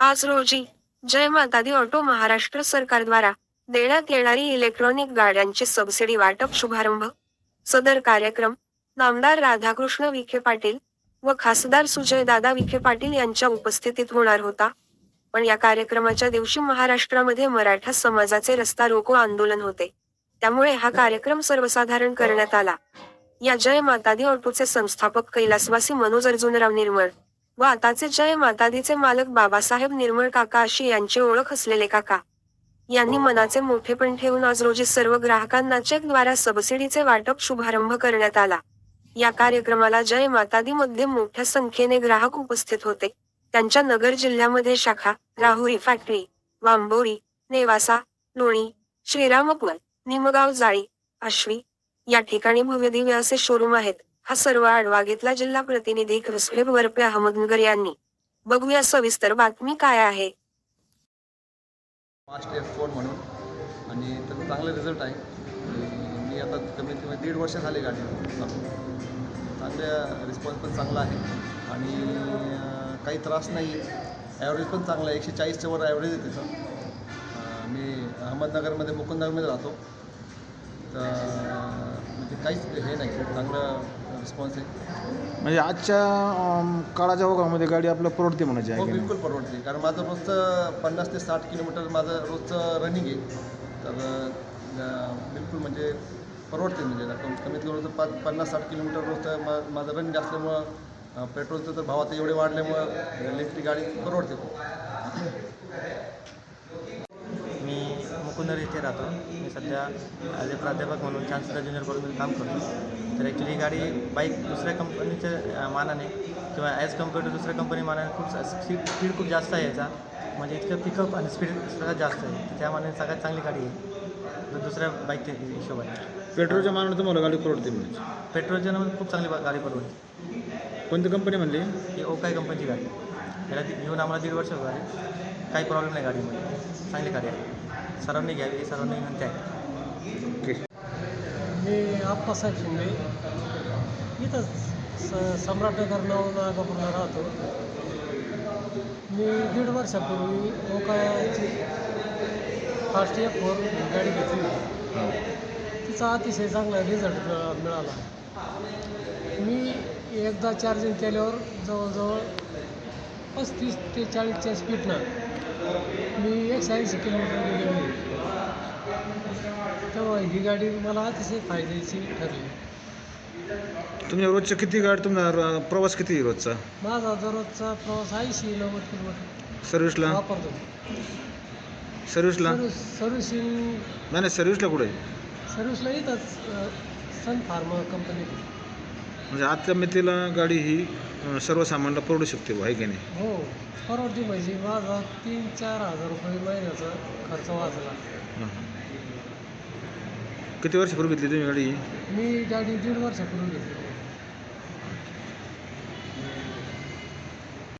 आज रोजी जय मातादी ऑटो महाराष्ट्र सरकारद्वारा देण्यात येणारी इलेक्ट्रॉनिक गाड्यांचे सबसिडी वाटप शुभारंभ सदर कार्यक्रम नामदार राधाकृष्ण विखे पाटील व खासदार सुजय दादा विखे पाटील यांच्या उपस्थितीत होणार होता. पण या कार्यक्रमाच्या दिवशी महाराष्ट्रामध्ये मराठा समाजाचे रस्ता रोको आंदोलन होते. त्यामुळे हा कार्यक्रम सर्वसाधारण करण्यात आला. या जय मातादी ऑटोचे संस्थापक कैलासवासी मनोज अर्जुनराव निर्मळ व आताचे जय मातादीचे मालक बाबासाहेब निर्मळ काका अशी यांची ओळख असलेले काका. यांनी मनाचे मोठेपण ठेवून आज रोजी सर्व ग्राहकांना चेकद्वारा सबसिडीचे वाटप शुभारंभ करण्यात आला. या कार्यक्रमाला जय मातादी मध्ये मोठ्या संख्येने ग्राहक उपस्थित होते. त्यांच्या नगर जिल्ह्यामध्ये शाखा राहुरी फॅक्टरी वांबोरी नेवासा लोणी श्रीरामपूर निमगाव जाळी आश्वी या ठिकाणी भव्यदिव्य असे शोरूम आहेत. हा सर्व आढावा घेतला जिल्हा प्रतिनिधी कसबेब वरपे अहमदनगर यांनी. बघूया सविस्तर बातमी काय आहे. फास्ट एफ म्हणून. आणि त्याचा चांगला रिझल्ट आहे. मी आता कमीत कमी दीड वर्ष झाले गाडी चांगल्या रिस्पॉन्स पण चांगला आहे. आणि काही त्रास नाही. आहे ॲव्हरेज पण चांगला आहे. एकशे चाळीसच्या वर ॲव्हरेज आहे त्याचा. मी अहमदनगरमध्ये मुकुंदनगरमध्ये राहतो. तर म्हणजे काहीच हे नाही चांगलं रिस्पॉन्स आहे. म्हणजे आजच्या अम, काळाच्या ओघामध्ये गाडी आपल्याला परवडते म्हणायची हो आहे की नाही? बिलकुल परवडते. कारण माझं रोजचं पन्नास ते साठ किलोमीटर माझं रोजचं रनिंग आहे. तर अं, बिलकुल म्हणजे परवडते म्हणजे कम- कमीत कमी रोजचं पाच पन्नास साठ किलोमीटर रोजचं मा माझं रनिंग असल्यामुळं अं, पेट्रोलचं तर भाव आता एवढे वाढल्यामुळं इलेक्ट्रिक गाडी परवडते. मुकुंदर येथे राहतो. मी सध्या ॲज ए प्राध्यापक म्हणून चान्सलर ज्युनियर कॉलेजमध्ये काम करतो. तर ॲक्च्युली ही गाडी बाईक दुसऱ्या कंपनीच्या अ, मानाने किंवा ॲज कंपेअर टू दुसऱ्या कंपनी मानाने खूप स्पीड स्पीड खूप जास्त आहे याचा. म्हणजे इतकं पिकअप आणि स्पीड सगळ्यात जास्त आहे. त्या मानाने सगळ्यात चांगली गाडी आहे. तर दुसऱ्या बाईकच्या हिशोबाने. पेट्रोलच्या मानाने तुम्हाला गाडी परवडते म्हणायची पेट्रोलच्या नावाने खूप चांगली बा- गाडी परवडते. कोणती कंपनी म्हणली? ही ओकाय कंपनीची गाडी. याला ती- घेऊन आम्हाला दीड वर्ष झाली. काही प्रॉब्लेम नाही गाडीमध्ये. चांगली गाडी आहे. सर्वांनी घ्यावी सर्वांनी विनंती आहे. ओके मी आप्पासाहेब शिंदे. इथंच स सम्राटनगर नाव नागापूरला राहतो. मी दीड वर्षापूर्वी ओकाची फास्ट एफ फोर गाडी घेतली. होती तिचा अतिशय चांगला रिझल्ट मिळाला. मी एकदा चार्जिंग केल्यावर जवळजवळ पस्तीस ते चाळीसच्या स्पीडनं मी एकशे ऐंशी किलोमीटर गेलेलो. तेव्हा ही गाडी मला अतिशय फायद्याची ठरली. तुमच्या रोजच्या किती गाडी तुमचा र- प्रवास किती रोजचा? माझा दररोजचा प्रवास ऐंशी नव्वद किलोमीटर सर्व्हिसला वापरतो. सर्व्हिसला सर्व्हिस सर्व्हिसिंग नाही सर्व्हिसला कुठे? सर्व्हिसला येतच सन फार्मा कंपनी म्हणजे मितीला गाडी ही सर्वसामान्याला परवडू शकते बुवा, आहे की नाही हो परवडती म्हणजे माझा तीन चार हजार रुपये महिन्याचा खर्च वाचला हां. किती वर्षापूर्वी घेतली तुम्ही गाडी ही? मी गाडी दीड वर्षापूर्वी घेतली